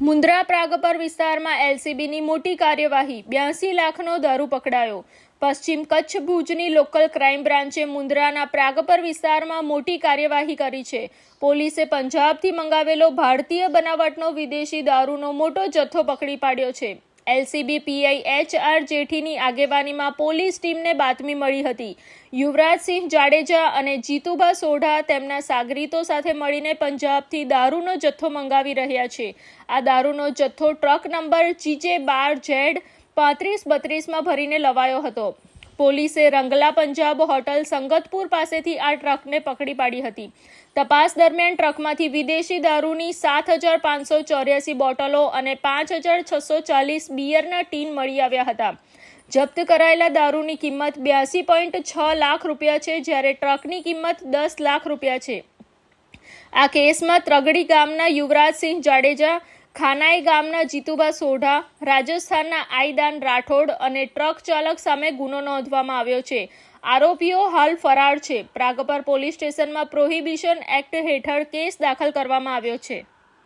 મુન્દ્રા પ્રાગપર વિસ્તારમાં એલસીબીની મોટી કાર્યવાહી, બ્યાસી લાખનો દારૂ પકડાયો. પશ્ચિમ કચ્છ ભુજની લોકલ ક્રાઇમ બ્રાન્ચે મુન્દ્રાના પ્રાગપર વિસ્તારમાં મોટી કાર્યવાહી કરી છે. પોલીસે પંજાબથી મંગાવેલો ભારતીય બનાવટનો વિદેશી દારૂનો મોટો જથ્થો પકડી પાડ્યો છે. એલસીબી, પીઆઈ એચ આર જેઠીની આગેવાનીમાં પોલીસ ટીમને બાતમી મળી હતી. યુવરાજસિંહ જાડેજા અને જીતુભા સોઢા તેમના સાગરીતો સાથે મળીને પંજાબથી દારૂનો જથ્થો મંગાવી રહ્યા છે. આ દારૂનો જથ્થો ટ્રક નંબર જીજે બાર ઝેડ પાંત્રીસ બત્રીસમાં ભરીને લવાયો હતો. પોલીસે રંગલા પંજાબ હોટલ સંગતપુર પાસેથી આ ટ્રકને પકડી પાડી હતી. તપાસ દરમિયાન ટ્રકમાંથી વિદેશી દારૂની સાત હજાર પાંચસો ચોર્યાસી બોટલો અને પાંચ હજાર છસો ચાલીસ બિયરના ટીન મળી આવ્યા હતા. જપ્ત કરાયેલા દારૂની કિંમત બ્યાસી પોઈન્ટ છ લાખ રૂપિયા છે, જ્યારે ટ્રકની કિંમત દસ લાખ રૂપિયા છે. આ કેસમાં ત્રગડી ગામના યુવરાજસિંહ જાડેજા ખાનાઈ ગામના જીતુબા સોઢા, રાજસ્થાનના આઈદાન રાઠોડ અને ટ્રક ચાલક સામે ગુનો નોંધવામાં આવ્યો છે. આરોપીઓ હાલ ફરાર છે. પ્રાગપર પોલીસ સ્ટેશનમાં પ્રોહિબિશન એક્ટ હેઠળ કેસ દાખલ કરવામાં આવ્યો છે.